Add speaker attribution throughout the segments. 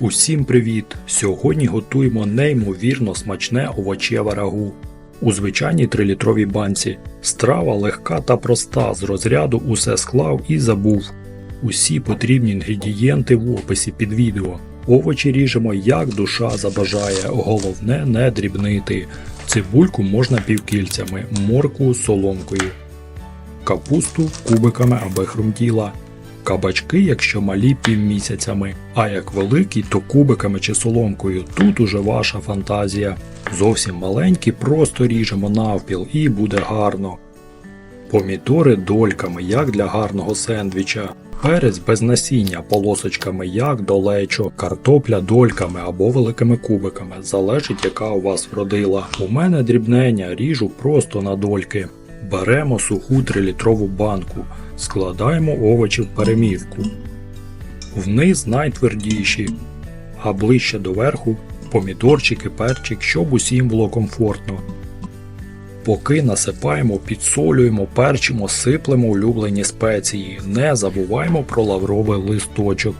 Speaker 1: Усім привіт! Сьогодні готуємо неймовірно смачне овочеве рагу. У звичайній 3-літровій банці. Страва легка та проста, з розряду усе склав і забув. Усі потрібні інгредієнти в описі під відео. Овочі ріжемо як душа забажає, головне не дрібнити. Цибульку можна півкільцями, моркву соломкою. Капусту кубиками аби хрумтіла. Кабачки, якщо малі півмісяцями, а як великі, то кубиками чи соломкою. Тут уже ваша фантазія. Зовсім маленькі, просто ріжемо навпіл і буде гарно. Помідори дольками, як для гарного сендвіча. Перець без насіння полосочками, як до лечо, картопля дольками або великими кубиками, залежить яка у вас вродила. У мене дрібнення, ріжу просто на дольки. Беремо суху 3-літрову банку, складаємо овочі в перемівку. Вниз найтвердіші, а ближче до верху помідорчик і перчик, щоб усім було комфортно. Поки насипаємо, підсолюємо, перчимо, сиплемо улюблені спеції. Не забуваємо про лавровий листочок.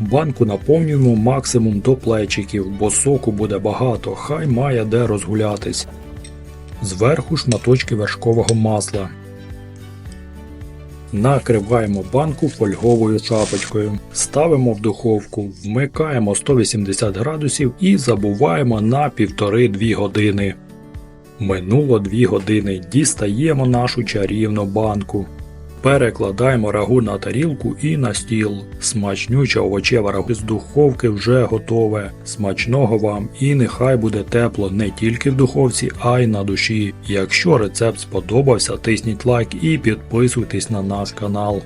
Speaker 1: Банку наповнюємо максимум до плечиків, бо соку буде багато, хай має де розгулятись. Зверху шматочки вершкового масла. Накриваємо банку фольговою шапочкою, ставимо в духовку, вмикаємо 180 градусів і забуваємо на 1,5-2 години. Минуло 2 години, дістаємо нашу чарівну банку. Перекладаємо рагу на тарілку і на стіл. Смачнюча овочева рагу з духовки вже готове. Смачного вам і нехай буде тепло не тільки в духовці, а й на душі. Якщо рецепт сподобався, тисніть лайк і підписуйтесь на наш канал.